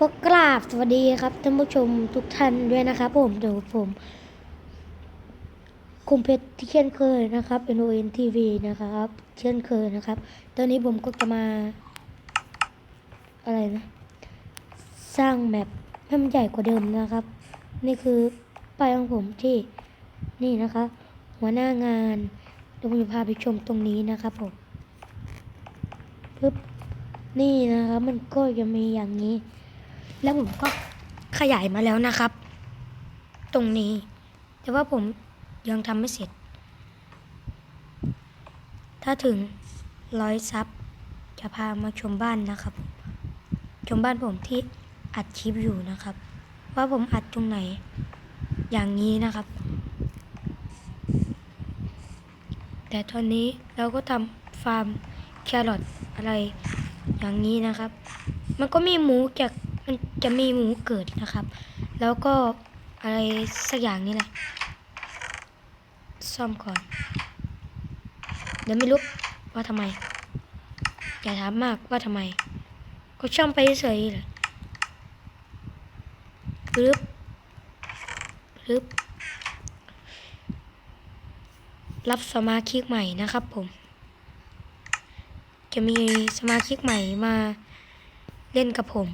ก็กราบสวัสดีครับท่านผู้ชมทุกท่านด้วยนะครับผมเดี๋ยวผมคุมเพชรที่เช่นเคยนะครับ N O N T V นะครับ เช่นเคยนะครับ ตอนนี้ผมก็จะมา อะไรนะ สร้างแมปให้มันใหญ่กว่าเดิมนะครับ นี่คือป้ายของผมที่นี่นะครับหัวหน้างานเดี๋ยวผมจะพาไปชมตรงนี้นะครับผมปึ๊บนี่นะครับมันก็จะมีอย่างนี้ แล้วผมก็ขยายมาแล้วนะครับ ตรงนี้ แต่ว่าผมยังทำไม่เสร็จ ถ้าถึงร้อยซับจะพามาชมบ้านนะครับ ชมบ้านผมที่อัดคลิปอยู่นะครับ ว่าผมอัดตรงไหนอย่างนี้นะครับ แต่ตอนนี้เราก็ทำฟาร์มแครอทอะไรอย่างนี้นะครับ มันก็มีหมูจาก จะมีหมูเกิดนะครับ แล้วก็อะไรสักอย่างนี่แหละซ่อมก่อน เดี๋ยวไม่รู้ว่าทำไม อย่าถามมากว่าทำไม ก็ช่อมไปเฉยเลยปึ๊บปึ๊บรับสมาชิกใหม่นะครับผม จะมีสมาชิกใหม่มาเล่นกับผม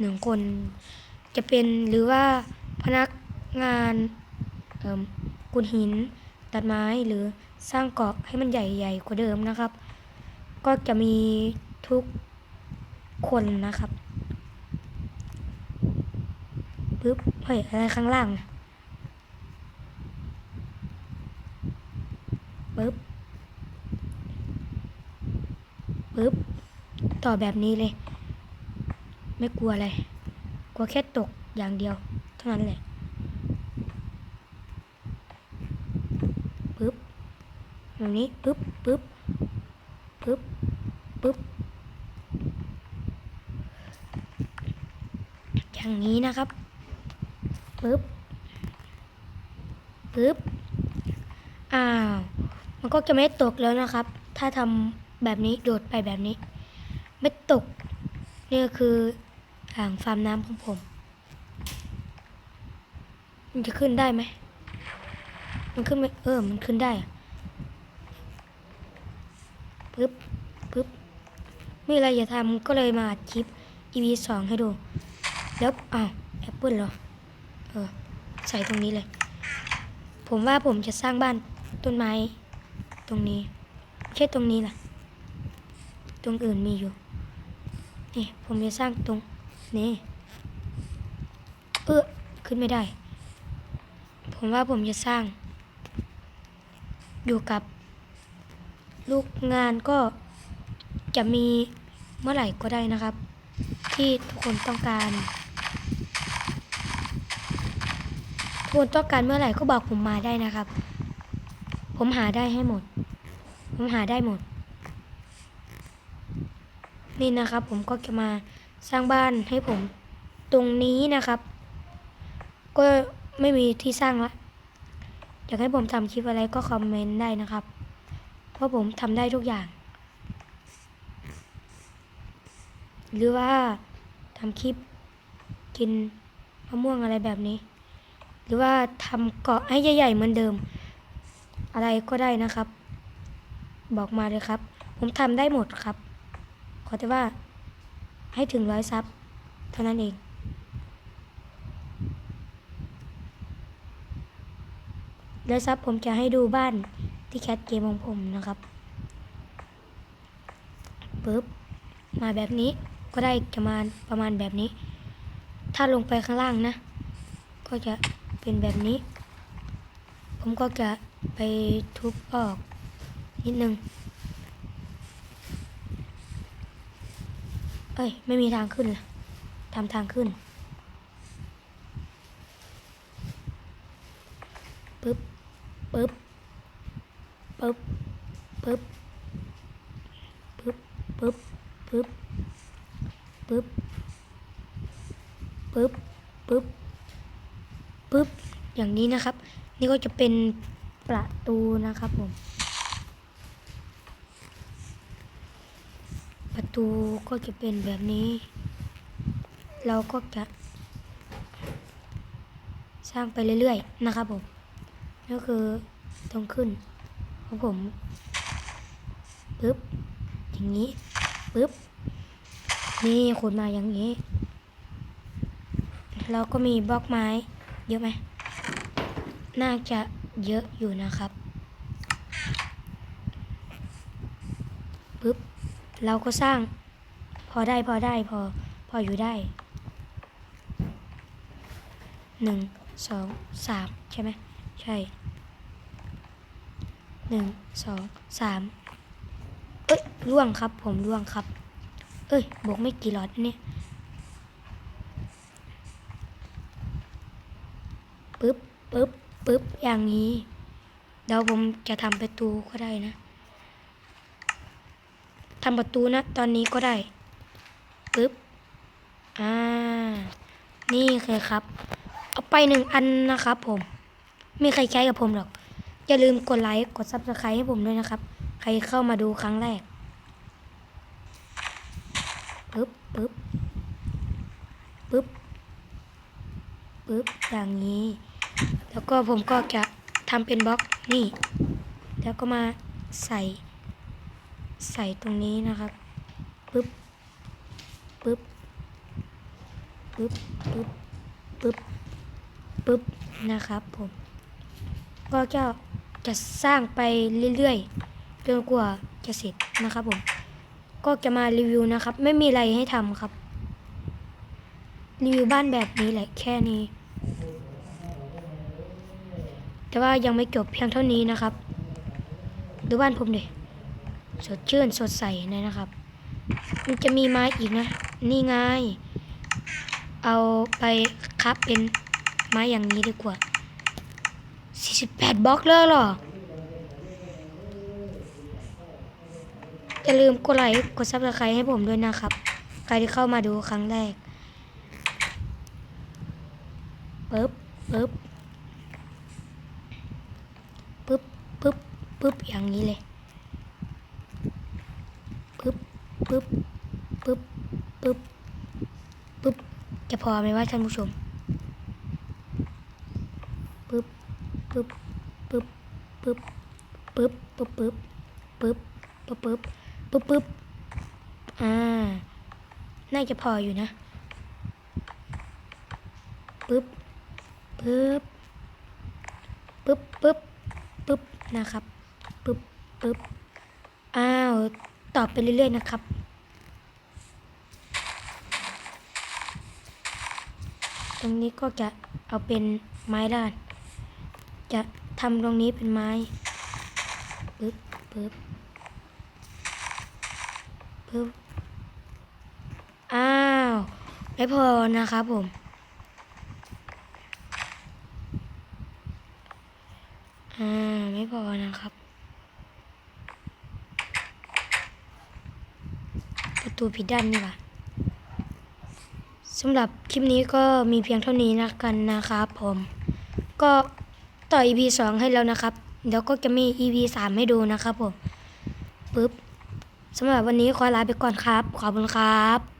หนึ่งคน จะเป็นหรือว่าพนักงานกุนหิน ตัดไม้หรือสร้างเกาะให้มันใหญ่ๆกว่าเดิมนะครับ ก็จะมีทุกคนนะครับปึ๊บเฮ้ยอะไรข้างล่างปึ๊บปึ๊บต่อแบบนี้เลย ไม่กลัวอะไร กลัวแค่ตกอย่างเดียว เท่านั้นแหละปึ๊บแบบนี้ปึ๊บปึ๊บปึ๊บปึ๊บอย่างนี้นะครับปึ๊บปึ๊บอ้าว มันก็จะไม่ตกแล้วนะครับ ถ้าทำแบบนี้โดดไปแบบนี้ ไม่ตกนี่คือ อ่างฟาร์มน้ำของผม มันจะขึ้นได้ไหม มันขึ้นไหมเออ มันขึ้นได้ปึ๊บปึ๊บไมีอะไรอย่าทำก็เลยมาอัดคลิป EP สองให้ดู แล้วอ้าวแอปเปิลเหรอ เออ ใส่ตรงนี้เลย ผมว่าผมจะสร้างบ้านต้นไม้ ตรงนี้ไม่ตรงนี้แหละตรงอื่นมีอยู่ นี่ ผมจะสร้างตรง นี้เออขึ้นไม่ได้ ผมว่าผมจะสร้าง อยู่กับ ลูกงานก็จะมีเมื่อไหร่ก็ได้นะครับ ที่ทุกคนต้องการทุกคนต้องการเมื่อไหร่ก็บอกผมมาได้นะครับ ผมหาได้ให้หมด ผมหาได้หมด นี่นะครับผมก็จะมา สร้างบ้านให้ผมตรงนี้นะครับ ก็ไม่มีที่สร้างละอยากให้ผมทำคลิปอะไรก็คอมเมนต์ได้นะครับ เพราะผมทำได้ทุกอย่าง หรือว่าทำคลิปกินมะม่วงอะไรแบบนี้ หรือว่าทำเกาะให้ใหญ่ๆเหมือนเดิม อะไรก็ได้นะครับ บอกมาเลยครับ ผมทำได้หมดครับ ขอแต่ว่า ให้ถึงร้อยซับเท่านั้นเอง แล้วซับผมจะให้ดูบ้านที่แคทเกมของผมนะครับปึ๊บมาแบบนี้ก็ได้ประมาณประมาณแบบนี้ ถ้าลงไปข้างล่างนะ ก็จะเป็นแบบนี้ ผมก็จะไปทุบออกนิดนึง อ้ย ไม่มีทางขึ้นเลยทำทางขึ้นปึ๊บปึ๊บปึ๊บปึ๊บปึ๊บปึ๊บปึ๊บปึ๊บปึ๊บปึ๊บปึ๊บอย่างนี้นะครับ นี่ก็จะเป็นประตูนะครับผม ประ ตูก็จะเป็นแบบนี้ เราก็จะสร้างไปเรื่อยๆนะครับผมก็คือต้องขึ้นของผมปึ๊บอย่างนี้ปึ๊บนี่ขุดมาอย่างนี้ เราก็มีบล็อกไม้ เยอะไหมน่าจะเยอะอยู่นะครับปึ๊บ เราก็สร้าง พอได้พอได้พอพออยู่ได้หนึ่งสองสามใช่ไหมใช่หนึ่งสองสามเอ้ยล่วงครับ ผมล่วงครับ เอ้ยบวกไม่กี่หลอดนะเนี่ยปึ๊บปึ๊บปึ๊บอย่างนี้เดี๋ยวผมจะทำประตูก็ได้นะ ทำประตูนะ ตอนนี้ก็ได้ปึ๊บอ่า นี่คือครับ เอาไปหนึ่งอันนะครับผม ไม่ใครใช้กับผมหรอก อย่าลืมกดไลค์ กดซับสไครต์ให้ผมด้วยนะครับ ใครเข้ามาดูครั้งแรกปึ๊บปึ๊บปึ๊บปึ๊บอย่างนี้ แล้วก็ผมก็จะทำเป็นบล็อกนี่ แล้วก็มาใส่ ใส่ตรงนี้นะครับปึ๊บปึ๊บปึ๊บปึ๊บปึ๊บปึ๊บนะครับผม ก็จะจะสร้างไปเรื่อยๆจนกว่าจะเสร็จนะครับผม ก็จะมารีวิวนะครับ ไม่มีอะไรให้ทำครับรีวิวบ้านแบบนี้แหละแค่นี้ แต่ว่ายังไม่จบเพียงเท่านี้นะครับ ดูบ้านผมดิ สดชื่นสดใสเลยนะครับ มันจะมีไม้อีกนะ นี่ไง เอาไปคับเป็นไม้อย่างนี้ดีกว่า 48บล็อกเลยหรออย่าลืมกดไลค์กดซับสไครต์ให้ผมด้วยนะครับ ใครที่เข้ามาดูครั้งแรกปึ๊บปึ๊บปึ๊บปึ๊บปึ๊บอย่างนี้เลย ปึ๊บ ปึ๊บปึ๊บปึ๊บปึ๊บจะพอไหมว่าท่านผู้ชมปึ๊บปึ๊บปึ๊บปึ๊บปึ๊บปึ๊บปึ๊บปึ๊บปึ๊บปึ๊บปึ๊บปึ๊บอ่าน่าจะพออยู่นะปึ๊บปึ๊บปึ๊บปึ๊บปึ๊บนะครับปึ๊บปึ๊บอ้าวตอบไปเรื่อยๆนะครับ ตรงนี้ก็จะเอาเป็นไม้ด้าน จะทำตรงนี้เป็นไม้ปึ๊บปึ๊บปึ๊บอ้าวไม่พอนะครับผม อ่า ไม่พอนะครับประตูผิดด้านนี่ว่ะ สำหรับคลิปนี้ก็มีเพียงเท่านี้นะกันนะครับผม ก็ต่อ EP 2ให้แล้วนะครับ เดี๋ยวก็จะมี EP 3ให้ดูนะครับผมปึ๊บสำหรับวันนี้ขอลาไปก่อนครับ ขอบคุณครับ